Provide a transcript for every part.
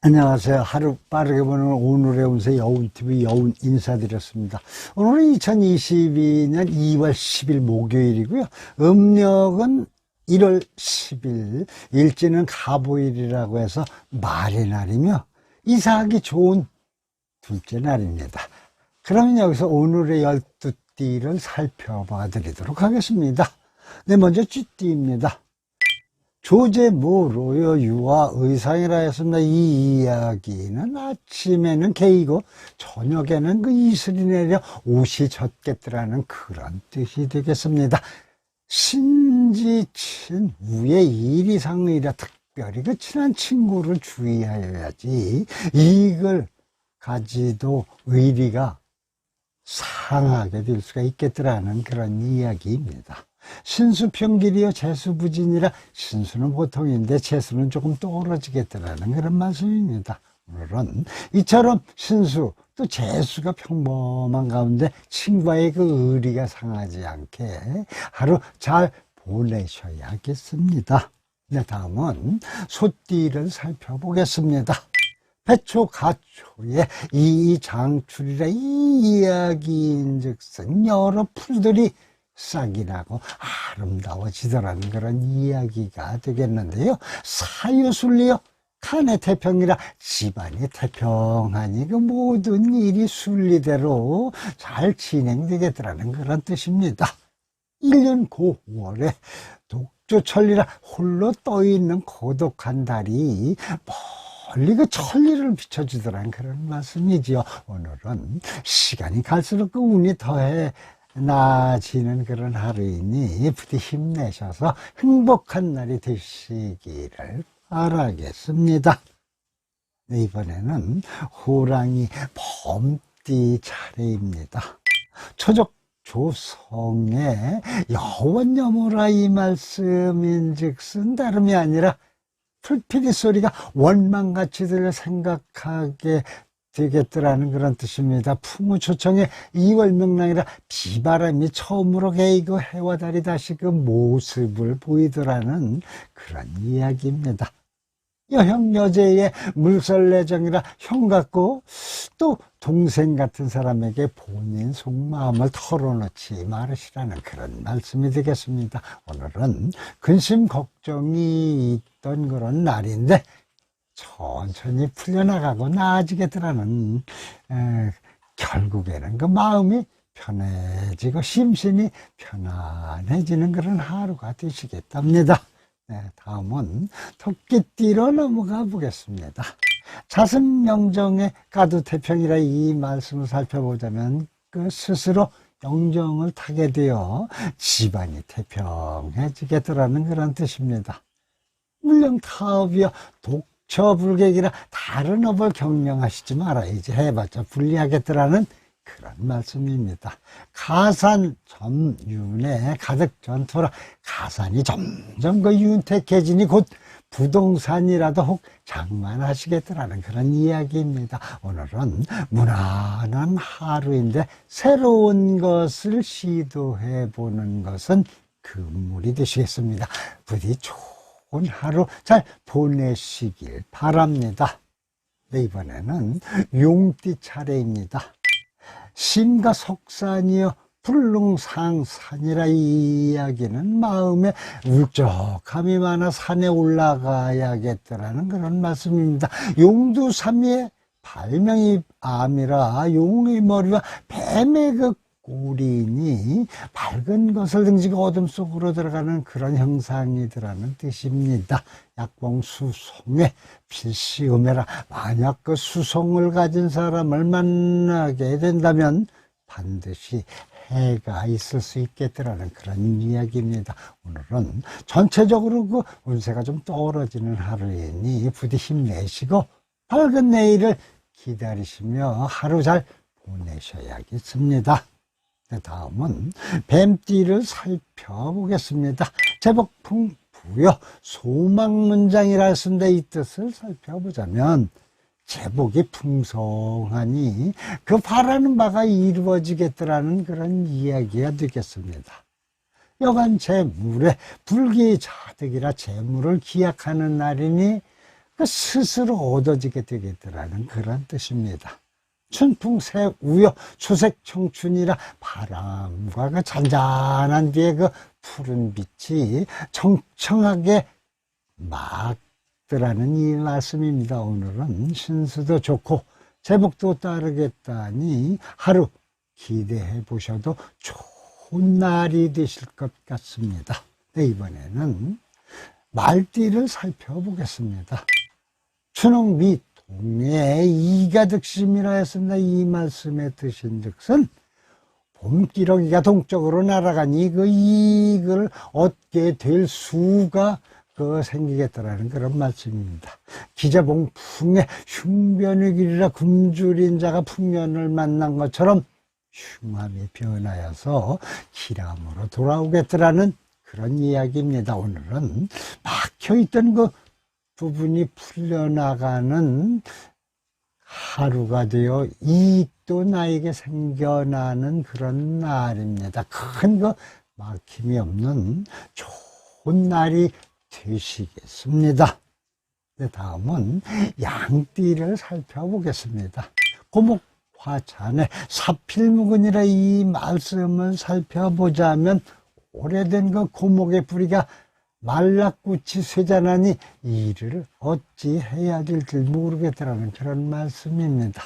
안녕하세요. 하루 빠르게 보는 오늘의 운세 여운TV 여운 인사드렸습니다. 오늘은 2022년 2월 10일 목요일이고요. 음력은 1월 10일, 일지는 가보일이라고 해서 말의 날이며 이사하기 좋은 둘째 날입니다. 그러면 여기서 오늘의 12띠를 살펴봐 드리도록 하겠습니다. 네, 먼저 쥐띠입니다. 조제모로요 유아 의상이라 했습니다. 이 이야기는 아침에는 개이고 저녁에는 그 이슬이 내려 옷이 젖겠더라는 그런 뜻이 되겠습니다. 신지친 우의 일 이상이라 특별히 그 친한 친구를 주의하여야지 이걸 가지도 의리가 상하게 될 수가 있겠더라는 그런 이야기입니다. 신수평길이요 재수부진이라 신수는 보통인데 재수는 조금 떨어지겠다라는 그런 말씀입니다. 오늘은 이처럼 신수 또 재수가 평범한 가운데 친구와의 그 의리가 상하지 않게 하루 잘 보내셔야겠습니다. 네, 다음은 소띠를 살펴보겠습니다. 배초 가초의 이장출이라 이 이야기인즉슨 여러 풀들이 싹이 나고 아름다워지더라는 그런 이야기가 되겠는데요. 사유순리요. 칸의 태평이라 집안이 태평하니 그 모든 일이 순리대로 잘 진행되겠더라는 그런 뜻입니다. 1년 9월에 독조천리라 홀로 떠있는 고독한 달이 멀리 그 천리를 비춰주더라는 그런 말씀이지요. 오늘은 시간이 갈수록 그 운이 더해 나아지는 그런 하루이니 부디 힘내셔서 행복한 날이 되시기를 바라겠습니다. 네, 이번에는 호랑이 범띠 차례입니다. 초적 조성의 여원여모라 이 말씀인즉슨 다름이 아니라 풀피리 소리가 원망같이 들려 생각하게 되겠더라는 그런 뜻입니다. 풍우초청의 2월 명랑이라 비바람이 처음으로 개이고 해와 달이 다시 그 모습을 보이더라는 그런 이야기입니다. 여형 여제의 물설내정이라 형 같고 또 동생 같은 사람에게 본인 속마음을 털어놓지 말으시라는 그런 말씀이 되겠습니다. 오늘은 근심 걱정이 있던 그런 날인데 천천히 풀려나가고 나아지겠더라는 에, 결국에는 그 마음이 편해지고 심신이 편안해지는 그런 하루가 되시겠답니다. 네, 다음은 토끼띠로 넘어가 보겠습니다. 자승명정의 가두 태평이라 이 말씀을 살펴보자면 그 스스로 영정을 타게 되어 집안이 태평해지겠더라는 그런 뜻입니다. 물론 타업이여 독 처불객이라 다른 업을 경영하시지 말아야지 해봤자 불리하겠더라는 그런 말씀입니다. 가산 점윤에 가득 전투라 가산이 점점 그 윤택해지니 곧 부동산이라도 혹 장만하시겠더라는 그런 이야기입니다. 오늘은 무난한 하루인데 새로운 것을 시도해 보는 것은 금물이 되시겠습니다. 부디 좋은 하루 잘 보내시길 바랍니다. 네, 이번에는 용띠 차례입니다. 신과 석산이여 불릉상산이라 이 이야기는 마음에 울적함이 많아 산에 올라가야겠다라는 그런 말씀입니다. 용두삼위의 발명이 암이라 용의 머리와 뱀의 그 꼬리니 밝은 것을 등지고 어둠 속으로 들어가는 그런 형상이더라는 뜻입니다. 약봉 수송에 필시음해라. 만약 그 수송을 가진 사람을 만나게 된다면 반드시 해가 있을 수 있겠더라는 그런 이야기입니다. 오늘은 전체적으로 그 운세가 좀 떨어지는 하루이니 부디 힘내시고 밝은 내일을 기다리시며 하루 잘 보내셔야겠습니다. 네, 다음은 뱀띠를 살펴보겠습니다. 제복풍 부여 소망문장이라 했습니다. 이 뜻을 살펴보자면 제복이 풍성하니 그 바라는 바가 이루어지겠더라는 그런 이야기가 되겠습니다. 여간 재물에 불기자득이라 재물을 기약하는 날이니 그 스스로 얻어지게 되겠더라는 그런 뜻입니다. 춘풍 새 우여 초색 청춘이라 바람과 그 잔잔한 뒤에 그 푸른 빛이 청청하게 막더라는 이 말씀입니다. 오늘은 신수도 좋고 제복도 따르겠다니 하루 기대해 보셔도 좋은 날이 되실 것 같습니다. 네, 이번에는 말띠를 살펴보겠습니다. 추능 및 동해에 이가 득심이라 했습니다. 이 말씀의 뜻인 즉슨 봄기러기가 동쪽으로 날아가니 그 이익을 얻게 될 수가 그 생기겠다라는 그런 말씀입니다. 기자봉풍의 흉변의 길이라 굶주린 자가 풍년을 만난 것처럼 흉함이 변하여서 기람으로 돌아오겠더라는 그런 이야기입니다. 오늘은 막혀있던 그 부분이 풀려나가는 하루가 되어 이익도 나에게 생겨나는 그런 날입니다. 큰그 막힘이 없는 좋은 날이 되시겠습니다. 네, 다음은 양띠를 살펴보겠습니다. 고목 화찬의 사필무근이라 이 말씀을 살펴보자면 오래된 그 고목의 뿌리가 말라꽃이 쇠잔하니 이를 어찌 해야 될지 모르겠다라는 그런 말씀입니다.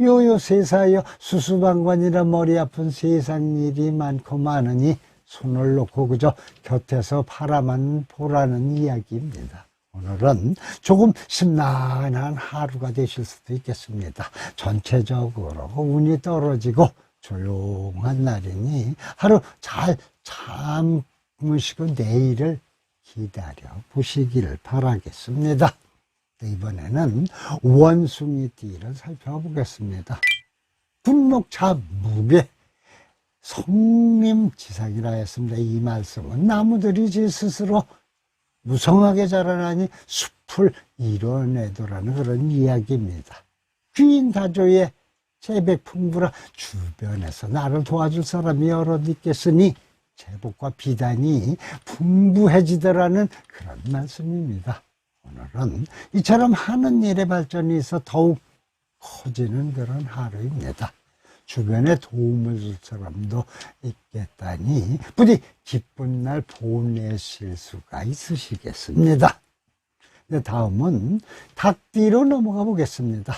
요요 세사여 수수방관이라 머리 아픈 세상 일이 많고 많으니 손을 놓고 그저 곁에서 바라만 보라는 이야기입니다. 오늘은 조금 심란한 하루가 되실 수도 있겠습니다. 전체적으로 운이 떨어지고 조용한 날이니 하루 잘 참 으시고 내일을 기다려 보시기를 바라겠습니다. 네, 이번에는 원숭이 띠를 살펴보겠습니다. 분목차 무게 성림지상이라 했습니다. 이 말씀은 나무들이 제 스스로 무성하게 자라나니 숲을 이뤄내도라는 그런 이야기입니다. 귀인 다조의 재백 풍부라 주변에서 나를 도와줄 사람이 여럿 있겠으니 제복과 비단이 풍부해지더라는 그런 말씀입니다. 오늘은 이처럼 하는 일의 발전이 있어 더욱 커지는 그런 하루입니다. 주변에 도움을 줄 사람도 있겠다니 부디 기쁜 날 보내실 수가 있으시겠습니다. 네, 다음은 닭띠로 넘어가 보겠습니다.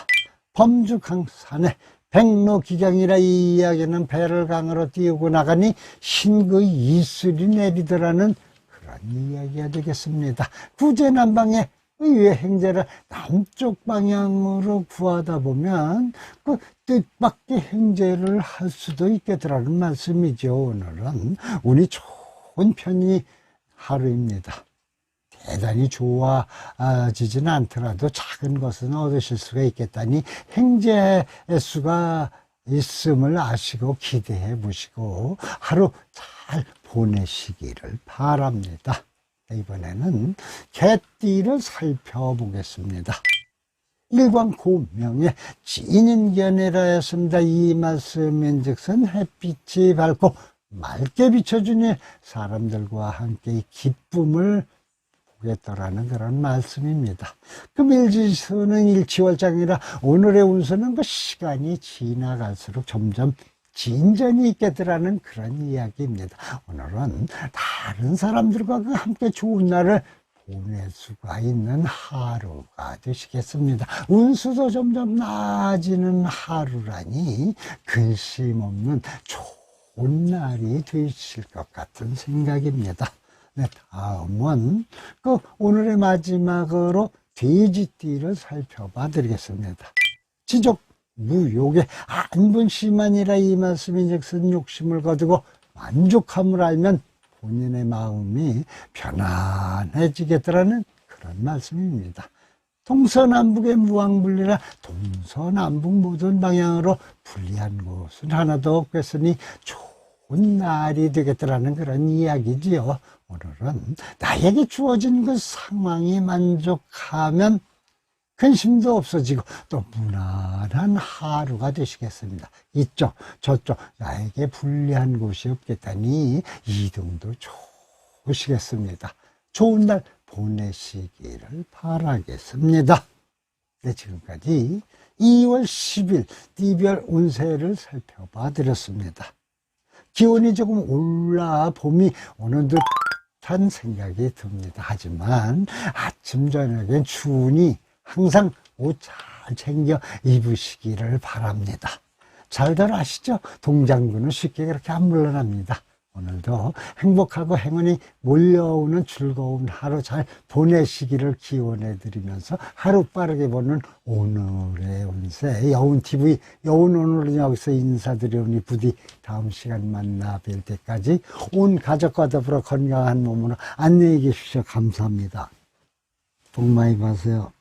범주강산에 백로기경이라 이 이야기는 배를 강으로 띄우고 나가니 신그 이슬이 내리더라는 그런 이야기가 되겠습니다. 구제남방에 의외 행제를 남쪽 방향으로 구하다 보면 그 뜻밖의 행제를 할 수도 있겠더라는 말씀이죠. 오늘은 운이 좋은 편이 하루입니다. 대단히 좋아지지는 않더라도 작은 것은 얻으실 수가 있겠다니 행제의 수가 있음을 아시고 기대해 보시고 하루 잘 보내시기를 바랍니다. 이번에는 개띠를 살펴보겠습니다. 일광 고명의 진인견이라 했습니다. 이 말씀인 즉슨 햇빛이 밝고 맑게 비춰주니 사람들과 함께 기쁨을 보겠더라는 그런 말씀입니다. 그 밀지수는 일치월장이라 오늘의 운수는 그 시간이 지나갈수록 점점 진전이 있겠더라는 그런 이야기입니다. 오늘은 다른 사람들과 그 함께 좋은 날을 보낼 수가 있는 하루가 되시겠습니다. 운수도 점점 나아지는 하루라니 근심 없는 좋은 날이 되실 것 같은 생각입니다. 네, 다음은 그 오늘의 마지막으로 돼지띠를 살펴봐 드리겠습니다. 지족 무욕의 안분심만이라 이 말씀이 즉슨 욕심을 거두고 만족함을 알면 본인의 마음이 편안해지겠더라는 그런 말씀입니다. 동서남북의 무왕분리라 동서남북 모든 방향으로 불리한 곳은 하나도 없겠으니 좋은 날이 되겠더라는 그런 이야기지요. 오늘은 나에게 주어진 그 상황이 만족하면 근심도 없어지고 또 무난한 하루가 되시겠습니다. 이쪽 저쪽 나에게 불리한 곳이 없겠다니 이동도 좋으시겠습니다. 좋은 날 보내시기를 바라겠습니다. 네, 지금까지 2월 10일 띠별 운세를 살펴봐 드렸습니다. 기온이 조금 올라 봄이 오는 듯 한 생각이 듭니다. 하지만 아침 저녁엔 추우니 항상 옷 잘 챙겨 입으시기를 바랍니다. 잘들 아시죠? 동장군은 쉽게 그렇게 안 물러납니다. 오늘도 행복하고 행운이 몰려오는 즐거운 하루 잘 보내시기를 기원해 드리면서 하루 빠르게 보는 오늘의 운세 여운TV 여운 오늘은 여기서 인사드리오니 부디 다음 시간 만나 뵐 때까지 온 가족과 더불어 건강한 몸으로 안녕히 계십시오. 감사합니다. 복 많이 받으세요.